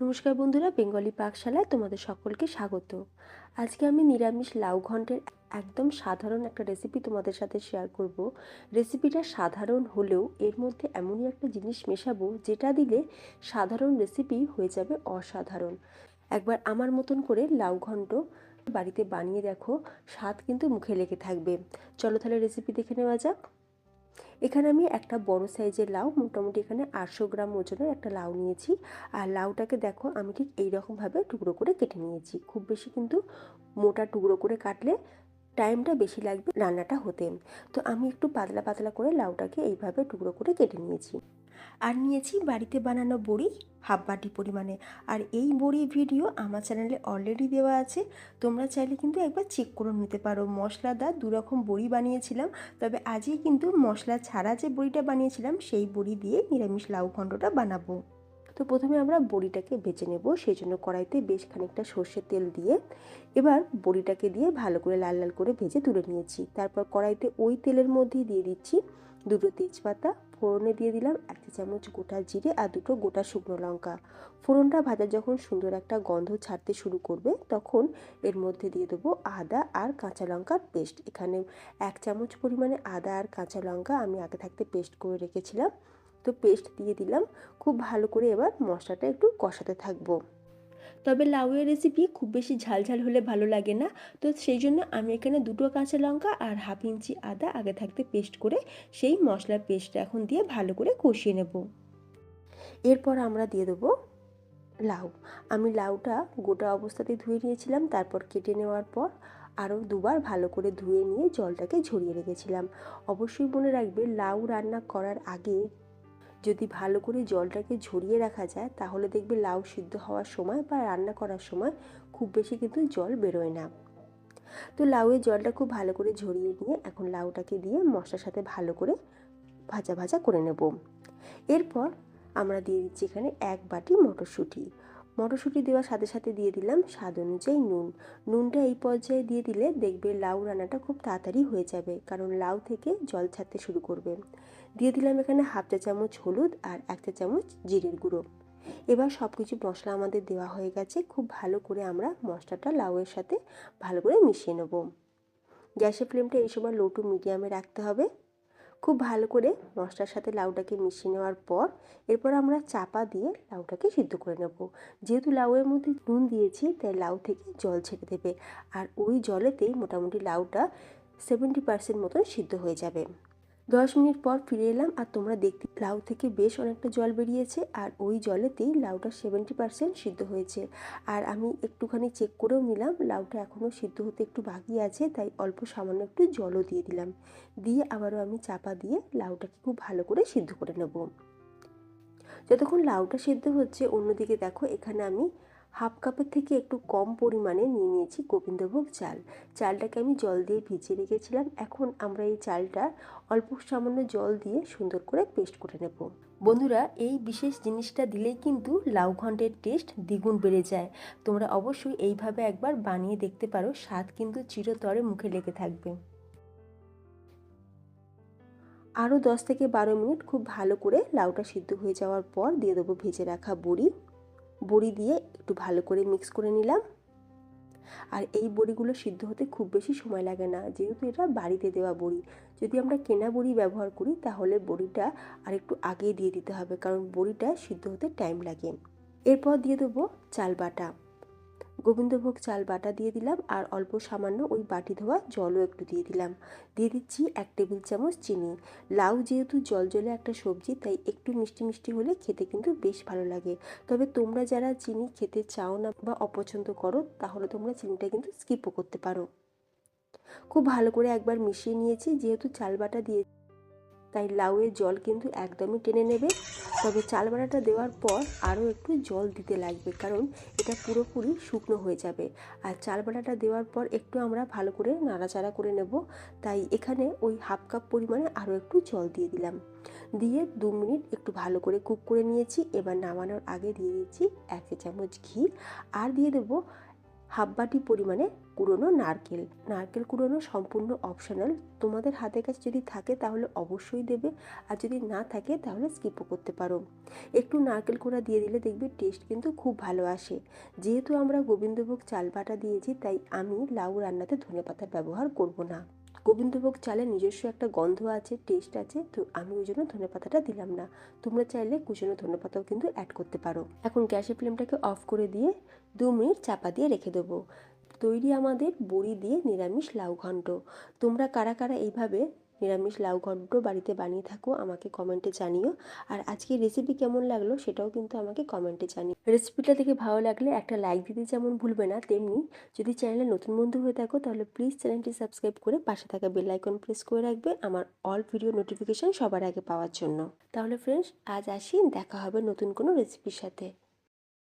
নমস্কার বন্ধুরা, বেঙ্গলি পাকশালায় তোমাদের সকলকে স্বাগত। আজকে আমি নিরামিষ লাউ ঘন্টের একদম সাধারণ একটা রেসিপি তোমাদের সাথে শেয়ার করব। রেসিপিটা সাধারণ হলেও এর মধ্যে এমনই একটা জিনিস মেশাবো, যেটা দিলে সাধারণ রেসিপি হয়ে যাবে অসাধারণ। একবার আমার মতন করে লাউ ঘন্ট বাড়িতে বানিয়ে দেখো, স্বাদ কিন্তু মুখে লেগে থাকবে। চলো তাহলে রেসিপি দেখে নেওয়া যাক। এখানে আমি একটা বড় সাইজের লাউ, মোটামুটি এখানে আটশো গ্রাম ওজনের একটা লাউ নিয়েছি। আর লাউটাকে দেখো, আমি ঠিক এইরকমভাবে টুকরো করে কেটে নিয়েছি। খুব বেশি কিন্তু মোটা টুকরো করে কাটলে টাইমটা বেশি লাগবে রান্নাটা হতে। তো আমি একটু পাতলা পাতলা করে লাউটাকে এইভাবে টুকরো করে কেটে নিয়েছি। আর নিয়েছি বাড়িতে বানানো বড়ি। হাফ বাটি পরিমাণে। আর এই বড়ি ভিডিও আমার চ্যানেলে অলরেডি দেওয়া আছে। তোমরা চাইলে কিন্তু একবার চেক করে নিতে পারো। মশলাদার দু রকম বড়ি বানিয়েছিলাম, তবে আজই কিন্তু মশলা ছাড়া যে বড়িটা বানিয়েছিলাম, সেই বড়ি দিয়ে নিরামিষ লাউ ঘণ্টটা বানাবো। তো প্রথমে আমরা বড়িটাকে বেছে নেব, সেই জন্য কড়াইতে বেশ খানিকটা সর্ষের তেল দিয়ে। এবার বড়িটাকে দিয়ে ভালো করে লাল লাল করে ভেজে তুলে নিয়েছি। তারপর কড়াইতে ওই তেলের মধ্যেই দিয়ে দিচ্ছি দুটো তেজপাতা ফোড়নে দিয়ে দিলাম এক চামচ গোটা জিরে আর দুটো গোটা শুকনো লঙ্কা। ফোড়নটা ভাজা যখন সুন্দর একটা গন্ধ ছাড়তে শুরু করবে, তখন এর মধ্যে দিয়ে দেবো আদা আর কাঁচা লঙ্কার পেস্ট। এখানে এক চামচ পরিমাণে আদা আর কাঁচা লঙ্কা আমি আগে থাকতে পেস্ট করে রেখেছিলাম। তো পেস্ট দিয়ে দিলাম। খুব ভালো করে এবার মশলাটা একটু কষাতে থাকব। তবে লাউয়ের রেসিপি খুব বেশি ঝালঝাল হলে ভালো লাগে না। তো সেই জন্য আমি এখানে দুটো কাঁচা লঙ্কা আর হাফ ইঞ্চি আদা আগে থাকতে পেস্ট করে সেই মশলার পেস্টটা এখন দিয়ে ভালো করে কষিয়ে নেব। এরপর আমরা দিয়ে দেবো লাউ। আমি লাউটা গোটা অবস্থাতেই ধুয়ে নিয়েছিলাম, তারপর কেটে নেওয়ার পর আরও দুবার ভালো করে ধুয়ে নিয়ে জলটাকে ঝরিয়ে রেখেছিলাম। অবশ্যই মনে রাখবে, লাউ রান্না করার আগে যদি ভালো করে জলটাকে ঝরিয়ে রাখা যায়, তাহলে দেখবে লাউ সিদ্ধ হওয়ার সময় বা রান্না করার সময় খুব বেশি কিন্তু জল বেরোয় না। তো লাউয়ের জলটা খুব ভালো করে ঝরিয়ে নিয়ে এখন লাউটাকে দিয়ে মশলার সাথে ভালো করে ভাজা ভাজা করে নেব। এরপর আমরা দিয়ে দিচ্ছি এখানে এক বাটি মটরশুঁটি। মটরশুঁটি দেওয়ার সাথে সাথে দিয়ে দিলাম স্বাদ অনুযায়ী নুন। নুনটা এই পর্যায়ে দিয়ে দিলে দেখবে লাউ রান্নাটা খুব তাড়াতাড়ি হয়ে যাবে, কারণ লাউ থেকে জল ছাড়তে শুরু করবে। দিয়ে দিলাম এখানে হাফ চা চামচ হলুদ আর এক চা চামচ জিরের গুঁড়ো। এবার সব কিছু মশলা আমাদের দেওয়া হয়ে গেছে, খুব ভালো করে আমরা মশলাটা লাউয়ের সাথে ভালো করে মিশিয়ে নেব। গ্যাসের ফ্লেমটা এই সময় লো টু মিডিয়ামে রাখতে হবে। খুব ভালো করে মশলার সাথে লাউটাকে মিশিয়ে নেওয়ার পর এরপর আমরা চাপা দিয়ে লাউটাকে সিদ্ধ করে নেব। যেহেতু লাউয়ের মধ্যে নুন দিয়েছি, তাই লাউ থেকে জল ছেড়ে দেবে। আর ওই জলেতেই মোটামুটি লাউটা সেভেন্টি পার্সেন্ট মতন সিদ্ধ হয়ে যাবে। দশ মিনিট পর ফিরে এলাম আর তোমরা দেখতে লাউ থেকে বেশ অনেকটা জল বেরিয়েছে আর ওই জলেতেই লাউটা সেভেন্টি পার্সেন্ট সিদ্ধ হয়েছে। আর আমি একটুখানি চেক করেও নিলাম, লাউটা এখনও সিদ্ধ হতে একটু বাকি আছে, তাই অল্প সামান্য একটু জলও দিয়ে দিলাম। দিয়ে আবারও আমি চাপা দিয়ে লাউটাকে খুব ভালো করে সিদ্ধ করে নেব। যতক্ষণ লাউটা সিদ্ধ হচ্ছে, অন্যদিকে দেখো এখানে আমি হাফ কাপের থেকে একটু কম পরিমাণে নিয়ে নিয়েছি গোবিন্দভোগ চাল। চালটাকে আমি জল দিয়ে ভিজিয়ে রেখেছিলাম। এখন আমরা এই চালটা অল্প সামান্য জল দিয়ে সুন্দর করে পেস্ট করে নেব। বন্ধুরা, এই বিশেষ জিনিসটা দিলেই কিন্তু লাউ ঘন্টের টেস্ট দ্বিগুণ বেড়ে যায়। তোমরা অবশ্যই এইভাবে একবার বানিয়ে দেখতে পারো, স্বাদ কিন্তু চিরতরে মুখে লেগে থাকবে। আরও দশ থেকে বারো মিনিট খুব ভালো করে লাউটা সিদ্ধ হয়ে যাওয়ার পর দিয়ে দেবো ভেজে রাখা বড়ি। বড়ি দিয়ে একটু ভালো করে মিক্স করে নিলাম। আর এই বড়িগুলো সিদ্ধ হতে খুব বেশি সময় লাগে না, যেহেতু এটা বাড়িতে দেওয়া বড়ি। যদি আমরা কেনা বড়ি ব্যবহার করি, তাহলে বড়িটা আর একটু আগে দিয়ে দিতে হবে, কারণ বড়িটা সিদ্ধ হতে টাইম লাগে। এরপর দিয়ে দেবো চাল বাটা। গোবিন্দভোগ চাল বাটা দিয়ে দিলাম আর অল্প সামান্য ওই বাটি ধোয়া জলও একটু দিয়ে দিলাম। দিয়ে দিচ্ছি এক টেবিল চামচ চিনি। লাউ যেহেতু জল জলে একটা সবজি, তাই একটু মিষ্টি মিষ্টি হলে খেতে কিন্তু বেশ ভালো লাগে। তবে তোমরা যারা চিনি খেতে চাও না বা অপছন্দ করো, তাহলে তোমরা চিনিটা কিন্তু স্কিপও করতে পারো। খুব ভালো করে একবার মিশিয়ে নিয়েছি, যেহেতু চাল বাটা দিয়ে তাই লাউয়ের জল কিন্তু একদমই টেনে নেবে। তবে চাল বাটাটা দেওয়ার পর আরও একটু জল দিতে লাগবে, কারণ এটা পুরোপুরি শুকনো হয়ে যাবে। আর চাল বাটাটা দেওয়ার পর একটু আমরা ভালো করে নাড়াচাড়া করে নেব। তাই এখানে ওই হাফ কাপ পরিমাণে আরও একটু জল দিয়ে দিলাম। দিয়ে দু মিনিট একটু ভালো করে কুক করে নিয়েছি। এবার নামানোর আগে দিয়ে দিচ্ছি এক চামচ ঘি। আর দিয়ে দেবো হাফ বাটি পরিমাণে কুড়োনো নারকেল। নারকেল কুড়োনো সম্পূর্ণ অপশনাল তোমাদের হাতের কাছে যদি থাকে তাহলে অবশ্যই দেবে। আর যদি না থাকে তাহলে স্কিপও করতে পারো। একটু নারকেল কোড়া দিয়ে দিলে দেখবে টেস্ট কিন্তু খুব ভালো আসে। যেহেতু আমরা গোবিন্দভোগ চাল বাটা দিয়েছি, তাই আমি লাউ রান্নাতে ধনে পাতার ব্যবহার করব না। গোবিন্দভোগ চালে নিজস্ব একটা গন্ধ আছে টেস্ট আছে, তো আমি ওই জন্য ধনে পাতাটা দিলাম না। তোমরা চাইলে কুচনো ধনেপাতাও কিন্তু অ্যাড করতে পারো। এখন গ্যাসের ফ্লেমটাকে অফ করে দিয়ে দু মিনিট চাপা দিয়ে রেখে দেবো। তৈরি আমাদের বড়ি দিয়ে নিরামিষ লাউ ঘণ্ট তোমরা কারা কারা এইভাবে নিরামিষ লাউ ঘন্ট বাড়িতে বানিয়ে থাকো, আমাকে কমেন্টে জানিও। আর আজকে রেসিপি কেমন লাগল সেটাও কিন্তু আমাকে কমেন্টে জানিও। রেসিপিটা থেকে ভালো লাগলে একটা লাইক দিতে যেমন ভুলবে না, তেমনি যদি চ্যানেলে নতুন বন্ধু হয়ে থাকো তাহলে প্লিজ চ্যানেলটি সাবস্ক্রাইব করে পাশে থাকা বেল আইকন প্রেস করে রাখবে আমার অল ভিডিও নোটিফিকেশন সবার আগে পাওয়ার জন্য। তাহলে ফ্রেন্ডস আজ আসি, দেখা হবে নতুন কোনো রেসিপির সাথে।